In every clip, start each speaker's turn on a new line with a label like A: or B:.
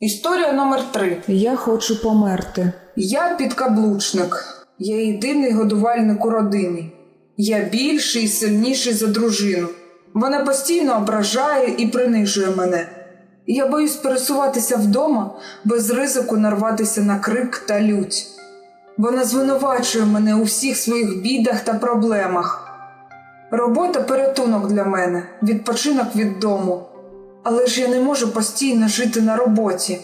A: Історія номер три.
B: Я хочу померти.
A: Я підкаблучник. Я єдиний годувальник у родині. Я більший і сильніший за дружину. Вона постійно ображає і принижує мене. Я боюсь пересуватися вдома без ризику нарватися на крик та лють. Вона звинувачує мене у всіх своїх бідах та проблемах. Робота порятунок для мене, відпочинок від дому. Але ж я не можу постійно жити на роботі.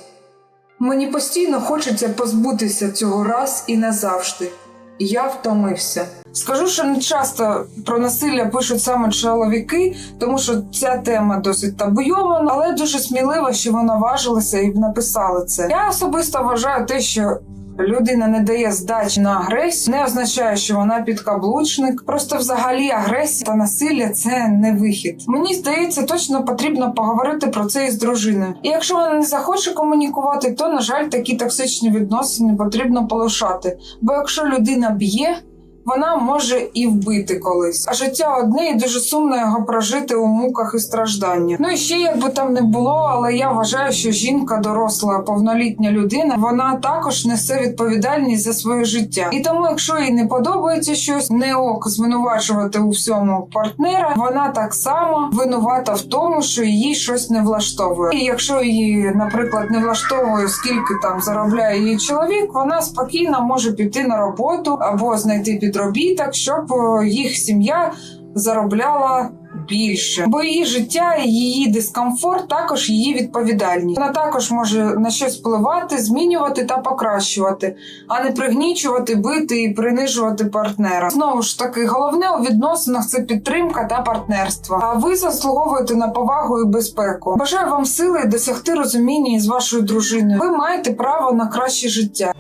A: Мені постійно хочеться позбутися цього раз і назавжди. Я втомився. Скажу, що не часто про насилля пишуть саме чоловіки, тому що ця тема досить табуйована, але дуже сміливо, що вони наважилися і написали це. Я особисто вважаю те, що людина не дає здачі на агресію, не означає, що вона підкаблучник. Просто взагалі агресія та насилля це не вихід. Мені здається, точно потрібно поговорити про це із дружиною. І якщо вона не захоче комунікувати, то на жаль, такі токсичні відносини потрібно полишати. Бо якщо людина б'є. Вона може і вбити колись, а життя одне і дуже сумно його прожити у муках і стражданнях. Ну і ще як би там не було, але я вважаю, що жінка, доросла, повнолітня людина, вона також несе відповідальність за своє життя. І тому, якщо їй не подобається щось, не ок звинувачувати у всьому партнера, вона так само винувата в тому, що її щось не влаштовує. І якщо її, наприклад, не влаштовує, скільки там заробляє її чоловік, вона спокійно може піти на роботу або знайти підробіток, щоб е, їх сім'я заробляла. Більше, бо її життя, її дискомфорт також її відповідальність. Вона також може на щось впливати, змінювати та покращувати, а не пригнічувати, бити і принижувати партнера. Знову ж таки, головне у відносинах це підтримка та партнерство. А ви заслуговуєте на повагу і безпеку. Бажаю вам сили досягти розуміння із вашою дружиною. Ви маєте право на краще життя.